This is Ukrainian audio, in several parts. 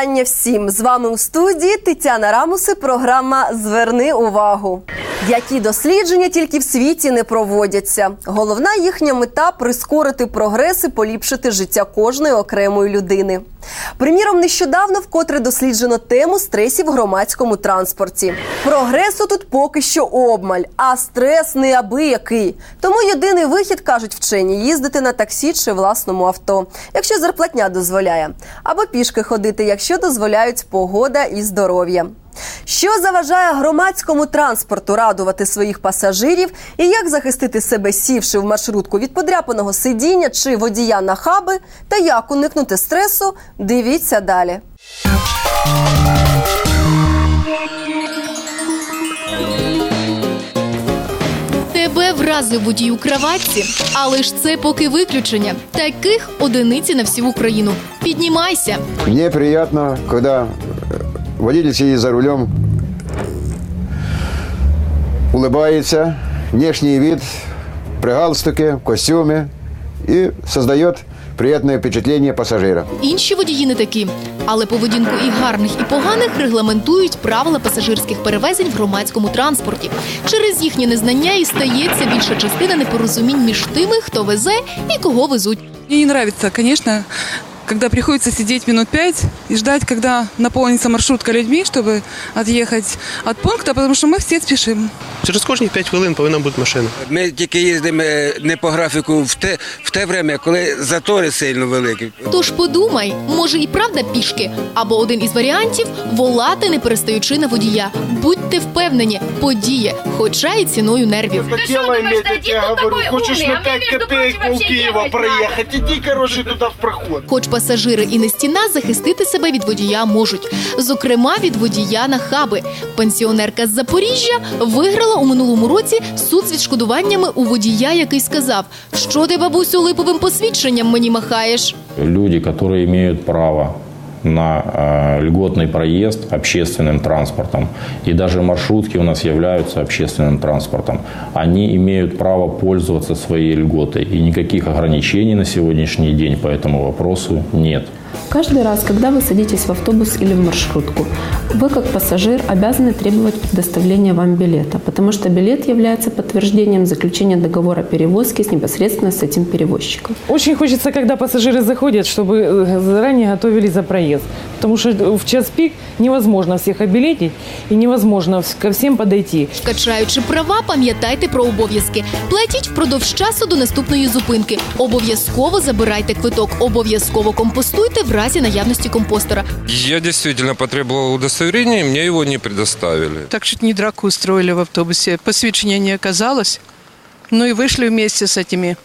вітання всім! З вами у студії Тетяна Рамуси. Програма Зверни увагу. Які дослідження тільки в світі не проводяться. Головна їхня мета прискорити прогрес і поліпшити життя кожної окремої людини. Приміром, нещодавно вкотре досліджено тему стресів в громадському транспорті. Прогресу тут поки що обмаль, а стрес неабиякий. Тому єдиний вихід кажуть вчені їздити на таксі чи власному авто, якщо зарплатня дозволяє, або пішки ходити, якщо дозволяють погода і здоров'я. Що заважає громадському транспорту радувати своїх пасажирів і як захистити себе, сівши в маршрутку від подряпаного сидіння чи водія на хаби, та як уникнути стресу, дивіться далі. Тебе вразив водій у краватці, але ж це поки виключення. Таких одиниці на всю Україну. Піднімайся. Мне приятно, когда водитель сидит за рулем, улыбается, внешний вид при галстуке, в костюме и создает приятное впечатление пассажира. Інші водії не такі. Але поведінку і гарних, і поганих регламентують правила пасажирських перевезень в громадському транспорті. Через їхнє незнання і стається більша частина непорозумінь між тими, хто везе і кого везуть. Мне не нравится, конечно, когда приходится сидеть минут пять и ждать, когда наполнится маршрутка людьми, чтобы отъехать от пункта, потому что мы все спешим. Через кожні 5 хвилин повинна бути машина. Ми тільки їздимо е, не по графіку в те, в те время, коли затори сильно великі. Тож подумай, може і правда пішки, або один із варіантів волати, не перестаючи на водія. Будьте впевнені, подіє, хоча й ціною нервів. Хотела иметь, я тебе говорю, хочешь на 5 копеек пол Киева проехать, иди, короче, туда в проход. Хоч пасажири і не стіна, захистити себе від водія можуть. Зокрема, від водія на хаби. Пенсіонерка з Запоріжжя виграла у минулому році суд з відшкодуваннями у водія, який сказав: що ти, бабусю, липовим посвідченням мені махаєш. люди, які мають право на э, льготный проезд общественным транспортом, и даже маршрутки у нас являются общественным транспортом, они имеют право пользоваться своей льготой, и никаких ограничений на сегодняшний день по этому вопросу нет. Каждый раз, когда вы садитесь в автобус или в маршрутку, вы как пассажир обязаны требовать предоставления вам билета, потому что билет является подтверждением заключения договора перевозки с непосредственно с этим перевозчиком. Очень хочется, когда пассажиры заходят, чтобы э, заранее готовили за проезд. Потому что в час пик невозможно всех обилетить и невозможно ко всем подойти. Качаючи права, пам'ятайте про обов'язки. Платіть впродовж часу до наступної зупинки. Обов'язково забирайте квиток. Обов'язково компостуйте в разі наявності компостера. Я действительно потребовал удостоверения, и мне его не предоставили. Так чуть не драку устроили в автобусе. Посвящения не оказалось. Ну и вышли вместе с этими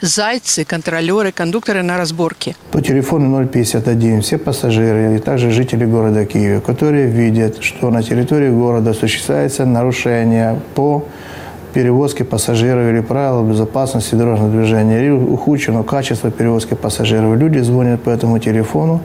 зайцы, контролеры, кондукторы на разборке. По телефону 051 все пассажиры и также жители города Киева, которые видят, что на территории города осуществляется нарушение по перевозке пассажиров или правил безопасности дорожного движения, или ухудшено качество перевозки пассажиров. Люди звонят по этому телефону,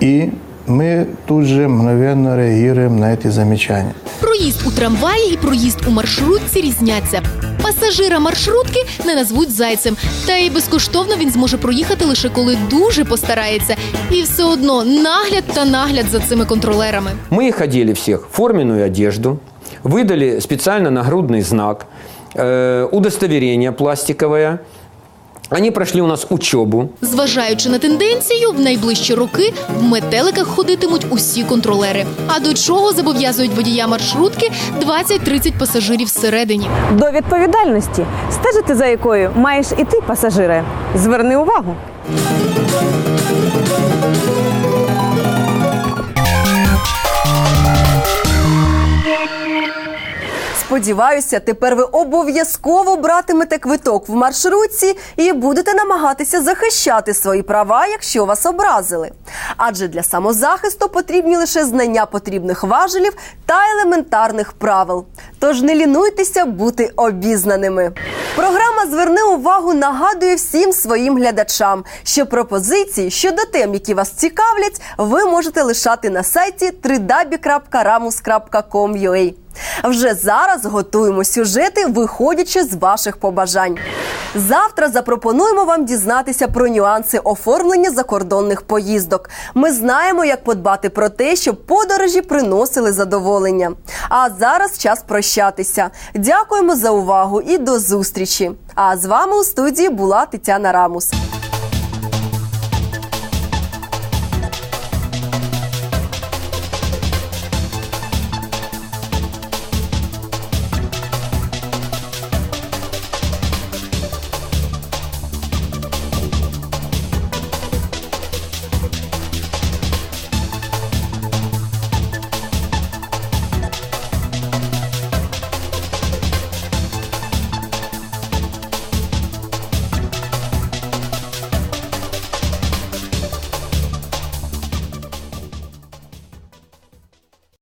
и мы тут же мгновенно реагируем на эти замечания. Проїзд у трамваї і проїзд у маршрутці різняться. Пасажира маршрутки не назвуть зайцем, та й безкоштовно він зможе проїхати лише коли дуже постарається. І все одно нагляд та нагляд за цими контролерами. Мы их одели всех в форменную одежду, выдали специально нагрудный знак, э, удостоверение пластиковое. Они пройшли у нас учобу. Зважаючи на тенденцію, в найближчі роки в метеликах ходитимуть усі контролери. А до чого зобов'язують водія маршрутки 20-30 пасажирів всередині. До відповідальності, стежити за якою маєш і ти, пасажире. Зверни увагу. Сподіваюся, тепер ви обов'язково братимете квиток в маршрутці і будете намагатися захищати свої права, якщо вас образили. Адже для самозахисту потрібні лише знання потрібних важелів та елементарних правил. Тож не лінуйтеся бути обізнаними. Програма Зверни увагу нагадує всім своїм глядачам, що пропозиції щодо тем, які вас цікавлять, ви можете лишати на сайті www.ramus.com.ua. Вже зараз готуємо сюжети, виходячи з ваших побажань. Завтра запропонуємо вам дізнатися про нюанси оформлення закордонних поїздок. Ми знаємо, як подбати про те, щоб подорожі приносили задоволення. А зараз час прощатися. Дякуємо за увагу і до зустрічі. А з вами у студії була Тетяна Рамус.